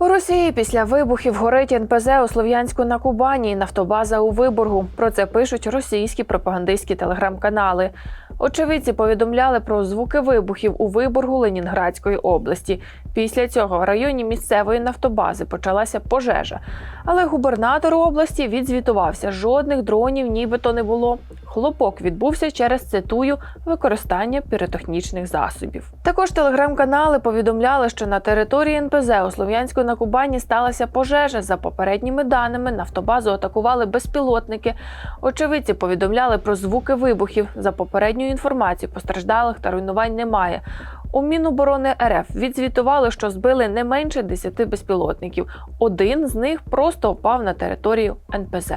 У Росії після вибухів горить НПЗ у Слов'янську на Кубані і нафтобаза у Виборгу. Про це пишуть російські пропагандистські телеграм-канали. Очевидці повідомляли про звуки вибухів у Виборгу Ленінградської області. Після цього в районі місцевої нафтобази почалася пожежа. Але губернатор області відзвітувався: жодних дронів нібито не було. Хлопок відбувся через цитую використання піротехнічних засобів. Також телеграм-канали повідомляли, що на території НПЗ у Слов'янську на Кубані сталася пожежа. За попередніми даними нафтобазу атакували безпілотники. Очевидці повідомляли про звуки вибухів. За попередньою інформацією, постраждалих та руйнувань немає. У Міноборони РФ відзвітували, що збили не менше 10 безпілотників. Один з них просто впав на територію НПЗ.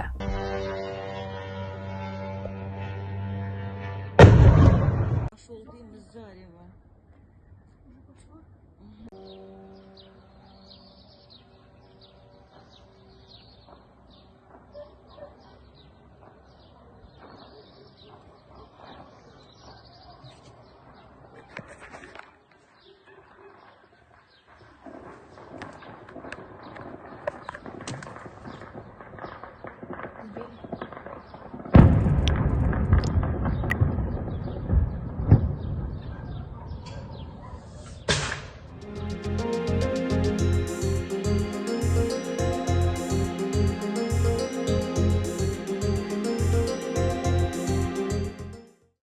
olmuş olduğu Missouri var.